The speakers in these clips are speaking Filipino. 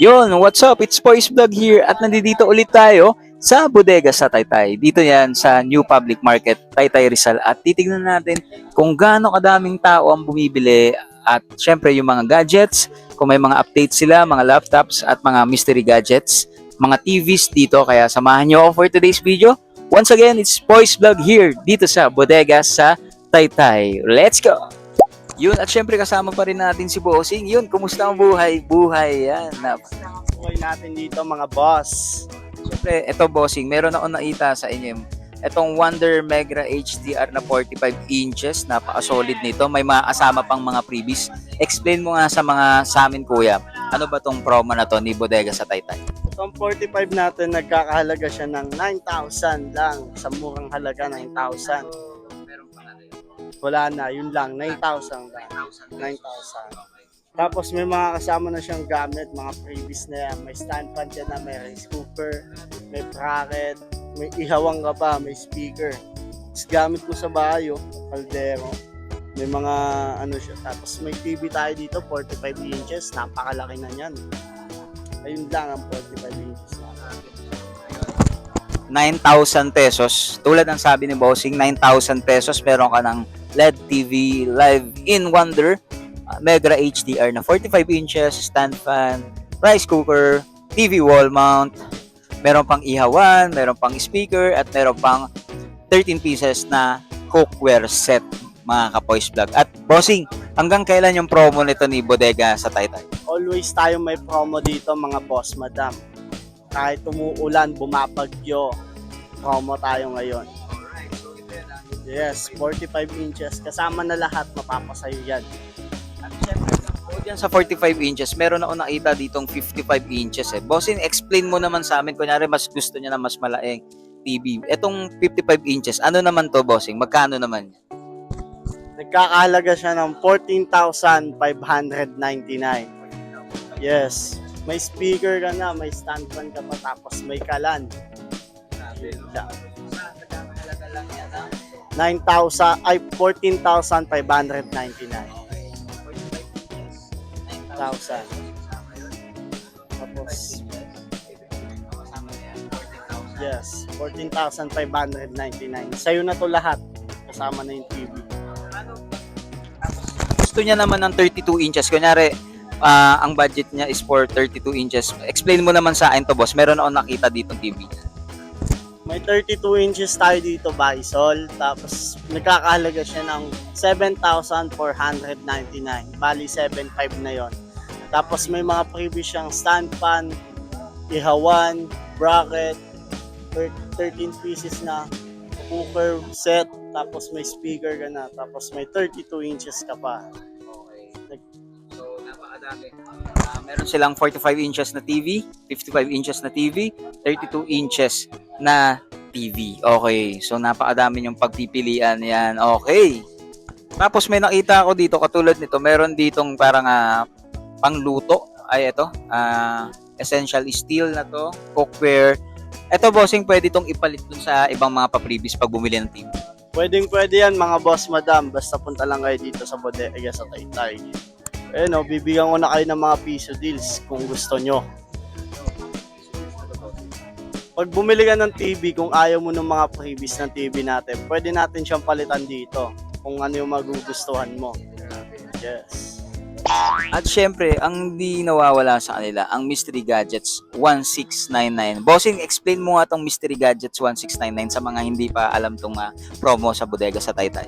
Yun, what's up? It's Boys Vlog here at nandito ulit tayo sa bodega sa Taytay. Dito yan sa New Public Market, Taytay Rizal. At titignan natin kung gaano kadaming tao ang bumibili at syempre yung mga gadgets, kung may mga updates sila, mga laptops at mga mystery gadgets, mga TVs dito. Kaya samahan nyo ako for today's video. Once again, it's Boys Vlog here dito sa bodega sa Taytay. Let's go! Yun, at syempre kasama pa rin natin si Bossing. Yun, kumusta ang buhay? Buhay, yan. Na, Buhay natin dito mga boss. syempre, eto Bossing, meron ako nakita sa inyo. Etong Wonder Megra HDR na 45 inches, napaka-solid nito. May mga kasama pang mga freebies. Explain mo nga sa mga sa amin, kuya. Ano ba tong promo na to ni Bodega sa Taytay? Itong 45 natin, nagkakahalaga siya ng 9,000 lang. Sa murang halaga, 9,000. Wala na, yun lang, 9,000 lang. 9,000. Tapos may mga kasama na siyang gamit, mga previous na yan. May stand fan dyan na, may rice cooker, may bracket, may ihawang ka pa, may speaker. Tapos gamit mo sa bahay, oh, kaldero. May mga ano siya. Tapos may TV tayo dito, 45 inches. Napakalaki na yan. Ayun lang ang 45 inches na. 9,000 pesos. Tulad ng sabi ni Bossing, 9,000 pesos. Meron ka ng LED TV Live in Wonder, uh, Megra HDR na 45 inches, stand fan, rice cooker, TV wall mount, meron pang ihawan, meron pang speaker, at meron pang 13 pieces na cookware set mga ka-Poise Vlog. At Bossing, hanggang kailan yung promo nito ni Bodega sa Taytay? Always tayo may promo dito mga boss, madam. Kahit umuulan, bumabagyo, promo tayo ngayon. Yes, 45 inches. Kasama na lahat, mapapasayo yan. At syempre, bukod yan sa 45 inches, meron ako nakita ditong 55 inches eh. Bossing, explain mo naman sa amin, kunyari mas gusto niya na mas malaking TV. Etong 55 inches, ano naman to, Bossing? Magkano naman? yan? Nagkakahalaga siya ng 14,599. Yes. May speaker ka na, may stand fan ka pa, tapos may kalan. Siya. 9,000, ay 14,599. 1,000. Tapos, yes, 14,599. Sa'yo na to lahat. Kasama na yung TV. Gusto niya naman ng 32 inches. Kunyari, ah, ang budget niya is for 32 inches. Explain mo naman sa akin to, boss. Meron ako nakita ditong TV. May 32 inches tayo dito, Bisol. Tapos, nagkakahalaga siya ng 7,499. Bali, 7,500 na yon. Tapos, may mga previous siyang stand fan, ihawan, bracket, thir- 13 pieces na cooker set, tapos may speaker ka na, tapos may 32 inches ka pa. So, napakadami. Ah, meron silang 45 inches na TV, 55 inches na TV, 32 inches na TV. Okay. So, napakadami yung pagpipilian yan. Okay. Tapos may nakita ako dito, katulad nito, meron ditong parang ah, pangluto. Ay, ito. ah, essential steel na to. Cookware. Ito, bossing, pwede itong ipalit dun sa ibang mga pa-previous pag bumili ng TV. Pwedeng pwede yan mga boss madam, basta punta lang kayo dito sa bodega sa Taytay. Eh no, bibigyan ko na kayo ng mga piso deals kung gusto nyo. Pag bumili ka ng TV, kung ayaw mo ng mga previous ng TV natin, pwede natin siyang palitan dito kung ano yung magugustuhan mo. Yes. At syempre, ang di nawawala sa kanila, ang Mystery Gadgets 1699. Bossing, explain mo nga tong Mystery Gadgets 1699 sa mga hindi pa alam tong ah, promo sa bodega sa Taytay.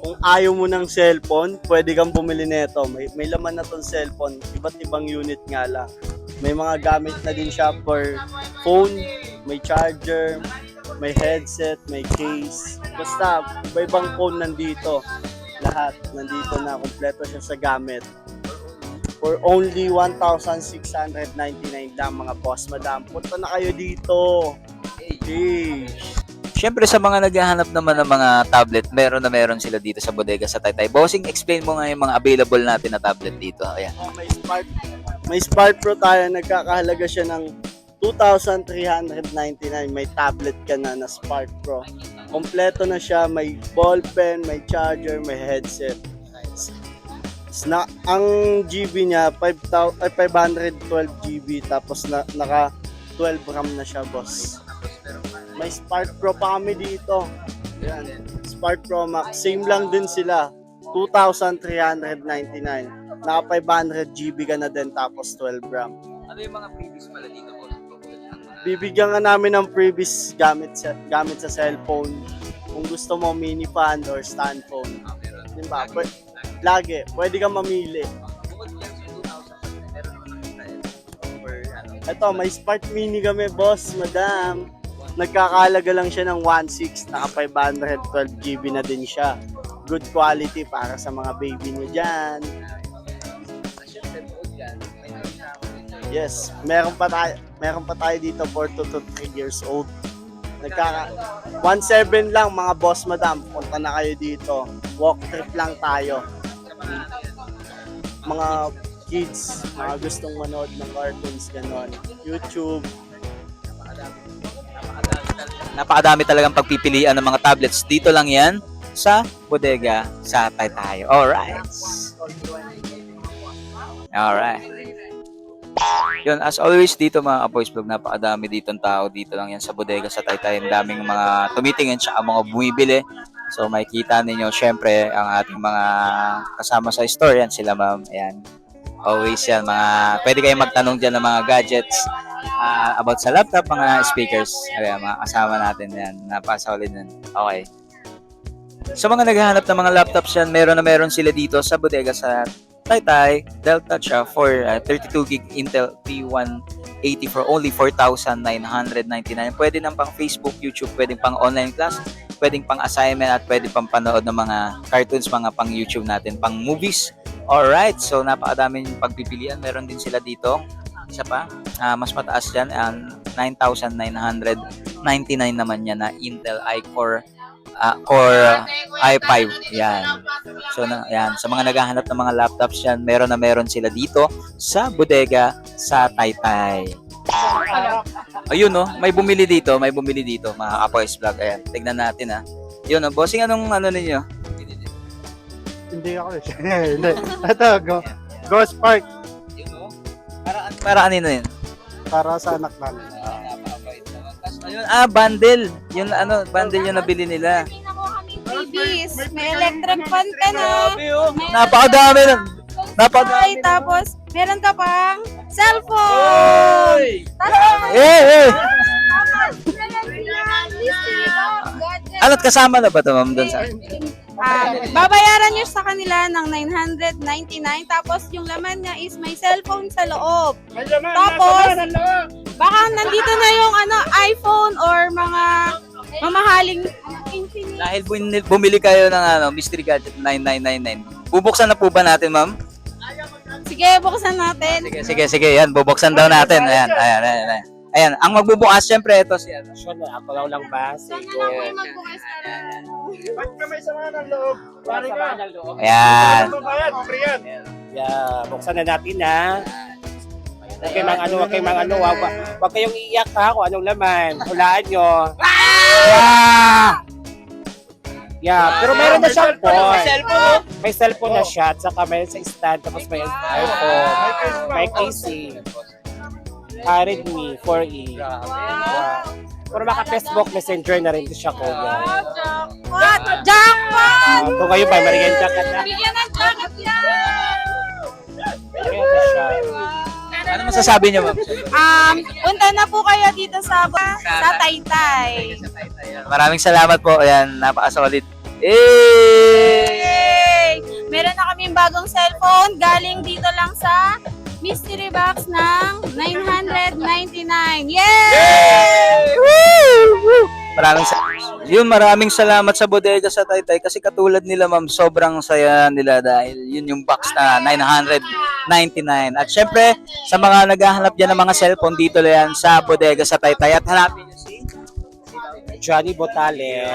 Kung ayaw mo ng cellphone, pwede kang bumili nito. May, may laman na tong cellphone, iba't ibang unit nga lang. May mga gamit na din siya for phone, may charger, may headset, may case. Basta, iba-ibang phone nandito. Lahat nandito na, kompleto siya sa gamit. For only 1,699 lang mga boss, madam. Punta na kayo dito. Hey. Syempre sa mga naghahanap naman ng mga tablet, meron na meron sila dito sa bodega sa Taytay. Bossing, explain mo nga yung mga available natin na tablet dito. Ayan. Oh, may Spark may Spark Pro tayo nagkakahalaga siya ng 2,399 may tablet ka na na Spark Pro kompleto na siya may ball pen may charger may headset Na, ang GB niya, 5,000 ay 512 GB tapos na, naka 12 RAM na siya, boss. May Spark Pro pa kami dito. Yan. Spark Pro Max. Same lang din sila. 2,399. Naka 500 GB ka na din tapos 12 RAM. Ano yung mga previous pala dito po? Bibigyan nga namin ng previous gamit sa, gamit sa cellphone. Kung gusto mo mini fan or stand phone. Di ba? Pwe- lagi. Pwede kang mamili. Ito, may Spark Mini kami, boss, madam. Nagkakalaga lang siya ng 1.6, naka 512 GB na din siya. Good quality para sa mga baby niyo dyan. Yes, meron pa tayo, meron pa tayo dito for 2 to 3 years old. Nagkaka 1.7 lang mga boss madam, punta na kayo dito. Walk trip lang tayo. Mga kids, mga gustong manood ng cartoons ganon. YouTube, Napakadami talagang pagpipilian ng mga tablets. Dito lang yan sa bodega sa Taytay. Alright. Alright. Yun, as always dito mga Apoys Vlog, napakadami dito ng tao. Dito lang yan sa bodega sa Taytay. Ang daming mga tumitingin tsaka mga bumibili. So makikita ninyo syempre ang ating mga kasama sa store yan sila ma'am. Ayan. Always yan mga pwede kayong magtanong diyan ng mga gadgets ah, about sa laptop, mga speakers. Ayan, mga kasama natin yan. Napasolid nun. Okay. Sa mga naghahanap ng mga laptops yan, meron na meron sila dito sa bodega sa Taytay, Delta siya for ah, 32 gig Intel P180 for only 4,999. Pwede nang pang Facebook, YouTube, pwedeng pang online class, pwedeng pang assignment at pwede pang panood ng mga cartoons, mga pang YouTube natin, pang movies. Alright, so napakadaming pagpipilian. Meron din sila dito. Isa pa, ah, mas mataas dyan, ang 9,999 naman yan na Intel i-Core ah, Core i5. Yan. So, na, yan. Sa mga naghahanap ng mga laptops yan, meron na meron sila dito sa bodega sa Taytay. Ayun no, may bumili dito, may bumili dito, mga Apoys Vlog. Ayan, tignan natin ha. Yun, no, bossing anong ano ninyo? Hindi ako eh. Hindi. Ito, go. Ghost Park Yun no. Para, para kanino yun? para sa anak namin. Ayun, ah, bundle. Yun ano, bundle yung nabili nila. Freebies. May electric fan ka na. Napakadami ng Napakadami. Ay, tapos, meron ka pang cellphone. Eh, eh. Ano't kasama na ba ito, ma'am, doon sa... Ah, babayaran nyo sa kanila ng 999 tapos yung laman niya is may cellphone sa loob. Tapos, baka nandito na yung ano iPhone or mga mamahaling Infinix. Dahil bumili kayo ng ano, mystery gadget 9999. Bubuksan na po ba natin, ma'am? Sige, buksan natin. Sige, sige, sige. Yan, bubuksan daw natin. Ayan, ayan, ayan. ayan. Ayan, ang magbubukas, syempre, ito si ano. Sure na, ako lang lang ba? Sana lang may magbukas para Ba't ka may sama ng loob? Pare ka. Ayan. Bayad, free yan. Yeah, buksan na natin ha. Huwag kayong mga ano, huwag kayong mga ano, huwag, huwag kayong iiyak ha kung anong laman. Hulaan nyo. Ah! Yeah, pero meron na siyang phone. May cellphone na siya, at saka may sa stand, tapos may iPhone, may casing. Ah, Redmi 4E. Wow. Yeah. Pero maka-Facebook Messenger na rin siya ko. Wow, jackpot! Jackpot! Kung kayo ba, Marienda ka na. Bigyan ng jacket yan! Marienda siya. Ano masasabi niyo, ma'am? Um, punta na po kayo dito sa sa Taytay. Maraming salamat po. Ayan, napaka-solid. Yay! Meron na kaming bagong cellphone galing dito lang sa mystery box ng 999. Yay! Maraming sa yun, maraming salamat sa bodega sa Taytay kasi katulad nila ma'am, sobrang saya nila dahil yun yung box na 999. At syempre, sa mga naghahanap dyan ng mga cellphone dito lang yan sa bodega sa Taytay at hanapin nyo si Johnny Botale.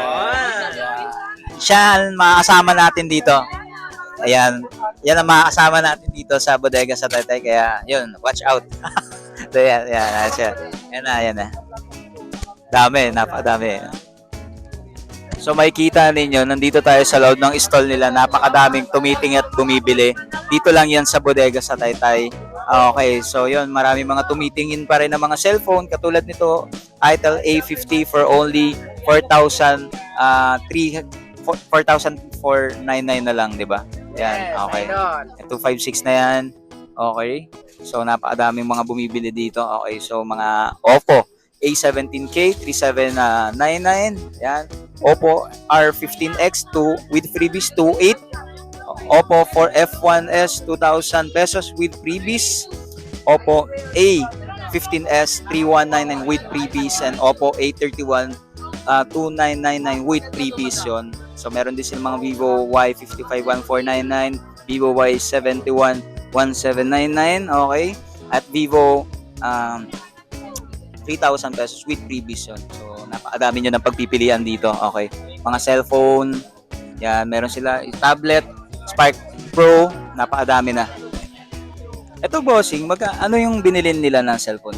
siya ang makakasama natin dito. Ayan, yan ang makakasama natin dito sa bodega sa Taytay kaya yun, watch out. so yan, yan, yan. Yan na, yan na. Dami, napakadami. So makikita ninyo, nandito tayo sa loob ng stall nila. Napakadaming tumiting at bumibili. Dito lang yan sa bodega sa Taytay. Ah, Okay, so yun, marami mga tumitingin pa rin ng mga cellphone. Katulad nito, Itel A50 for only 4,000 ah 3 4,499 na lang, di ba? Yan, okay. 256 na yan. Okay. So, napakadaming mga bumibili dito. Okay. So, mga Oppo A17K 3799. Yan. Oppo R15X 2 with freebies 28. Oppo 4F1S 2,000 pesos with freebies. Oppo A15S 3199 with freebies and Oppo A31 uh, 2999 with freebies yon. So meron din silang mga Vivo Y55 1499, Vivo Y71 1799, okay? At Vivo um, 3,000 pesos with freebies yun. So napakadami nyo ng pagpipilian dito, okay? Mga cellphone, yan, meron sila tablet, Spark Pro, napakadami na. Ito bossing, magka, ano yung binilin nila ng cellphone?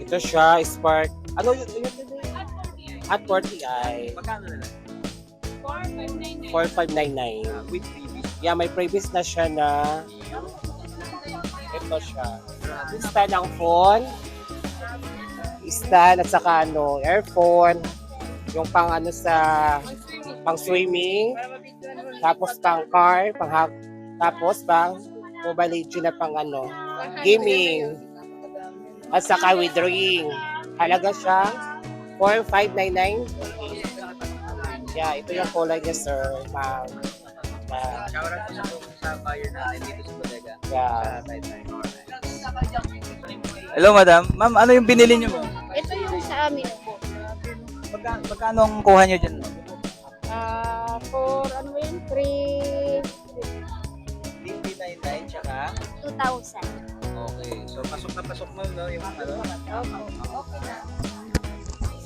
Ito siya, Spark. Ano yun? yun, yun, yun? At 40i. Magkano na lang? 4599. With freebies. Yeah, may previous na siya na ito siya. Stand ang phone, stand at saka ano, earphone, yung pang ano sa pang swimming, tapos pang car, pang hag- tapos pang mobile legend na pang ano, gaming, at saka with ring. Halaga siya 4599. Yeah, ito yung kulay niya, sir, ma'am. Yeah. Shoutout sa, sa dito sa bodega. Yeah. Hello madam. Ma'am, ano yung binili niyo? ma'am? Amin po. Magkano, magkano ang kuha niyo dyan? Ah, for ano ba yun? 3, 399 tsaka 2,000. Okay. So pasok na pasok mo no yung ano.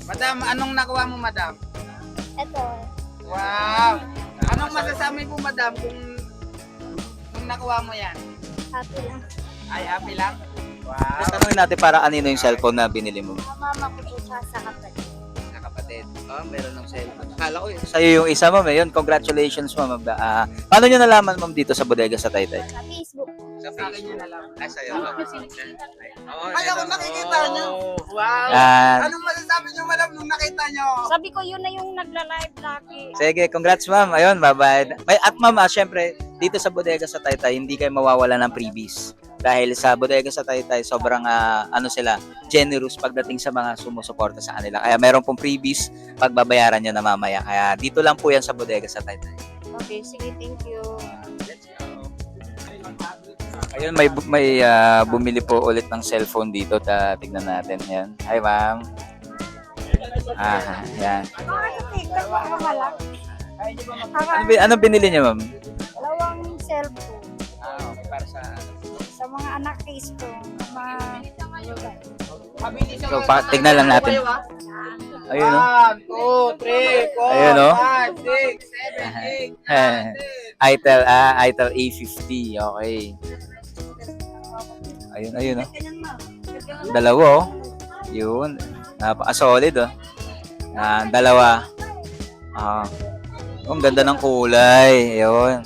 Madam, anong nakuha mo, madam? Ito, Wow! Anong masasabi mo, madam, kung, kung nakuha mo yan? happy lang. Ay, happy lang? Wow! Tapos tanongin natin para anino yung cellphone na binili mo. Mama ko po sa sa kapatid. Kapatid. Oh, meron ng cellphone. Akala ko yun. Sa'yo yung isa ma'am. eh. Yun, congratulations ma'am. Ah, paano nyo nalaman ma'am dito sa bodega sa Taytay? Sa Facebook. Sa akin yun alam. Ah, sa'yo. Ay, ako nakikita nyo! Wow! Ah, Anong masasabi nyo, madam, nung nakita nyo? Sabi ko, yun na yung nagla-live lagi. Sige, congrats ma'am. Ayun, bye-bye. May, at ma'am, ah, syempre, dito sa bodega sa Taytay, hindi kayo mawawala ng freebies. Dahil sa bodega sa Taytay, sobrang ah, ano sila, generous pagdating sa mga sumusuporta sa kanila. Kaya meron pong freebies, pagbabayaran nyo na mamaya. Kaya dito lang po yan sa bodega sa Taytay. Okay, sige, thank you. Ayun, may may ah, bumili po ulit ng cellphone dito. Ta tignan natin. Yan. Hi, ma'am. Ah, yan. Ano, ano binili niyo, ma'am? Dalawang cellphone sa mga anak case ko. Mga... So, pa, tignan lang natin. Ayun, no? One, two, three, four, Ayun, no? five, six, seven, eight, nine, ten. Itel, ah, Itel A50. Okay. Ayun, ayun, no? Dalawa, oh. Yun. Napaka-solid, oh. Ah, dalawa. Ah. Oh, ang ganda ng kulay. Ayun.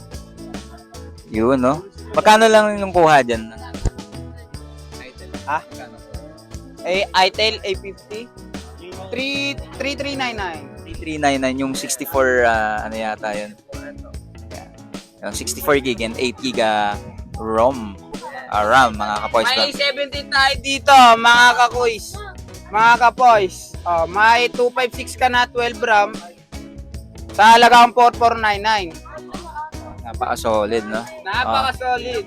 Yun, no? Magkano lang yung kuha dyan? Ah? Eh, Itel A50? 3, 3399. 3399 yung 64 ah, ano yata yun. Yan. Yung 64 gig and 8 gig ah, ROM. Ah, RAM, mga kapoys? May 70 tayo dito, mga kakuys. Mga kapoys. Oh, may 256 ka na 12 RAM. Sa halagang 4499. Napaka-solid, no? Napaka-solid.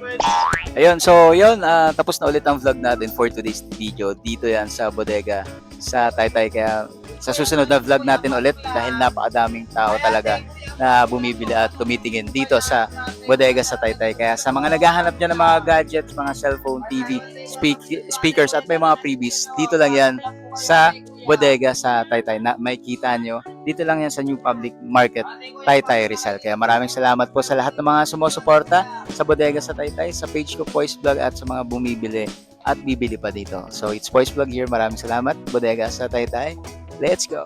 Ayun, so yun, ah, tapos na ulit ang vlog natin for today's video. Dito yan sa bodega sa Taytay. Kaya sa susunod na vlog natin ulit dahil napakadaming tao talaga na bumibili at tumitingin dito sa bodega sa Taytay. Kaya sa mga naghahanap dyan ng mga gadgets, mga cellphone, TV, speak- speakers at may mga freebies, dito lang yan sa bodega sa Taytay na may kita nyo. Dito lang yan sa New Public Market, Taytay Rizal. Kaya maraming salamat po sa lahat ng mga sumusuporta sa bodega sa Taytay, sa page ko Voice Vlog at sa mga bumibili at bibili pa dito. So it's Voice Vlog here. Maraming salamat. Bodega sa Taytay. Let's go!